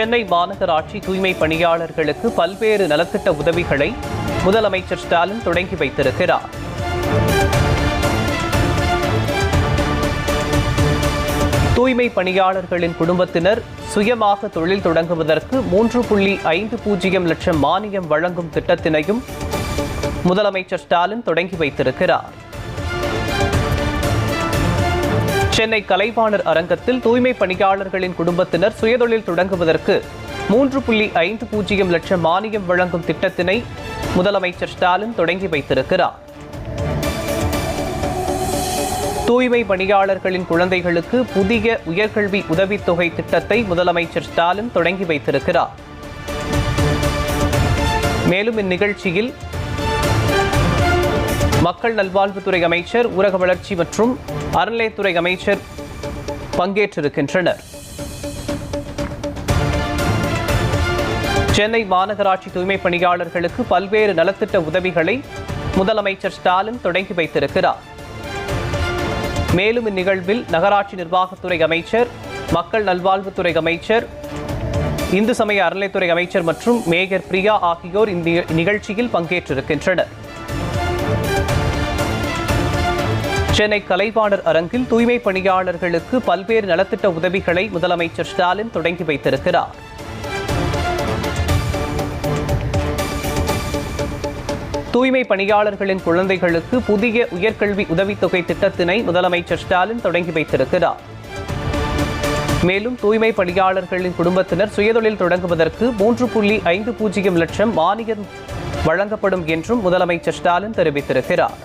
சென்னை மாநகராட்சி தூய்மை பணியாளர்களுக்கு பல்வேறு நலத்திட்ட உதவிகளை முதலமைச்சர் ஸ்டாலின் தொடங்கி வைத்திருக்கிறார். தூய்மை பணியாளர்களின் குடும்பத்தினர் சுயமாக தொழில் தொடங்குவதற்கு மூன்று புள்ளி ஐந்து பூஜ்ஜியம் லட்சம் மானியம் வழங்கும் திட்டத்தினையும் முதலமைச்சர் ஸ்டாலின் தொடங்கி வைத்திருக்கிறார். சென்னை கலைவாணர் அரங்கத்தில் தூய்மை பணியாளர்களின் குடும்பத்தினர் சுயதொழில் தொடங்குவதற்கு மூன்று புள்ளி ஐந்து பூஜ்ஜியம் லட்சம் மானியம் வழங்கும் திட்டத்தினை முதலமைச்சர் ஸ்டாலின் தொடங்கி வைத்திருக்கிறார். தூய்மை பணியாளர்களின் குழந்தைகளுக்கு புதிய உயர்கல்வி உதவித்தொகை திட்டத்தை முதலமைச்சர் ஸ்டாலின் தொடங்கி வைத்திருக்கிறார். மேலும் இந்நிகழ்ச்சியில் மக்கள் நல்வாழ்வுத்துறை அமைச்சர் ஊரக வளர்ச்சி மற்றும் அறநிலையத்துறை அமைச்சர் பங்கேற்றிருக்கின்றனர். சென்னை மாநகராட்சி தூய்மை பணியாளர்களுக்கு பல்வேறு நலத்திட்ட உதவிகளை முதலமைச்சர் ஸ்டாலின் தொடங்கி வைத்திருக்கிறார். மேலும் இந்நிகழ்வில் நகராட்சி நிர்வாகத்துறை அமைச்சர் மக்கள் நல்வாழ்வுத்துறை அமைச்சர் இந்து சமய அறநிலைத்துறை அமைச்சர் மற்றும் மேயர் பிரியா ஆகியோர் இந்த நிகழ்ச்சியில் பங்கேற்றிருக்கின்றனர். சென்னை கலைவாணர் அரங்கில் தூய்மை பணியாளர்களுக்கு பல்வேறு நலத்திட்ட உதவிகளை முதலமைச்சர் ஸ்டாலின் தொடங்கி வைத்திருக்கிறார். தூய்மை பணியாளர்களின் குழந்தைகளுக்கு புதிய உயர்கல்வி உதவித்தொகை திட்டத்தினை முதலமைச்சர் ஸ்டாலின் தொடங்கி வைத்திருக்கிறார். மேலும் தூய்மை பணியாளர்களின் குடும்பத்தினர் சுயதொழில் தொடங்குவதற்கு மூன்று புள்ளி ஐந்து பூஜ்ஜியம் லட்சம் மானியம் வழங்கப்படும் என்றும் முதலமைச்சர் ஸ்டாலின் தெரிவித்திருக்கிறார்.